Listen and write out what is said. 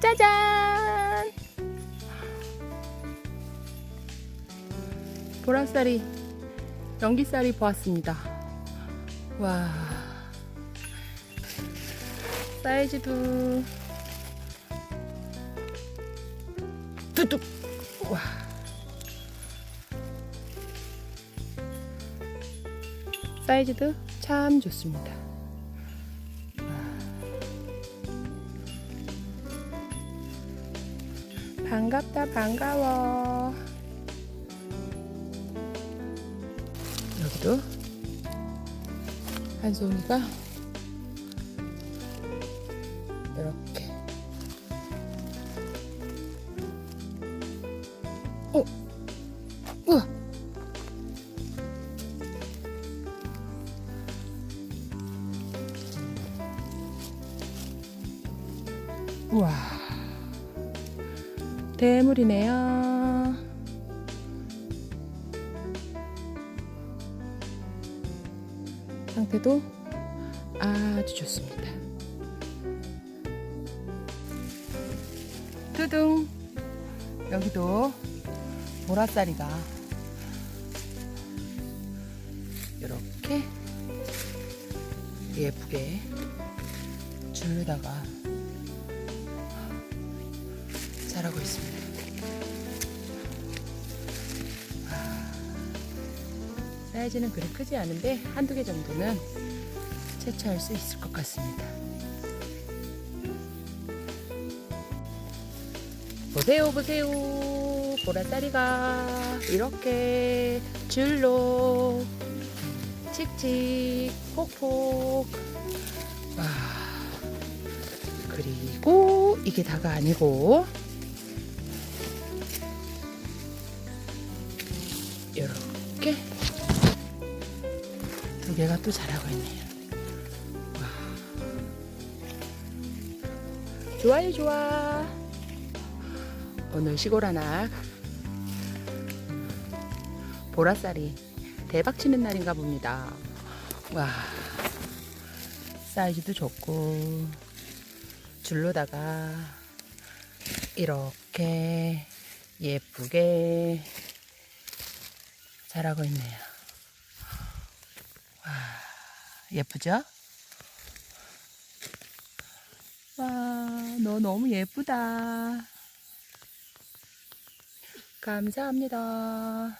짜잔! 보라쌀이, 연기쌀이 보았습니다. 와. 사이즈도 뚜뚝! 와. 사이즈도 참 좋습니다. 반갑다 반가워. 여기도 한 송이가 이렇게. 어? 우와 대물이네요. 상태도 아주 좋습니다. 두둥 여기도 보라쌀이가 이렇게 예쁘게 줄로다가 자라고 있습니다. 아, 사이즈는 그리 크지 않은데 한두 개 정도는 채취할 수 있을 것 같습니다. 보세요, 보세요. 보라쌀이가 이렇게 줄로 칙칙 폭폭 와 그리고 이게 다가 아니고 이렇게 두 개가 또 자라고 있네요. 와. 좋아요, 좋아. 오늘 시골 하나 보라쌀이 대박 치는 날인가 봅니다. 와. 사이즈도 좋고 줄로다가 이렇게 예쁘게 자라고 있네요. 와, 예쁘죠? 와, 너 너무 예쁘다. 감사합니다.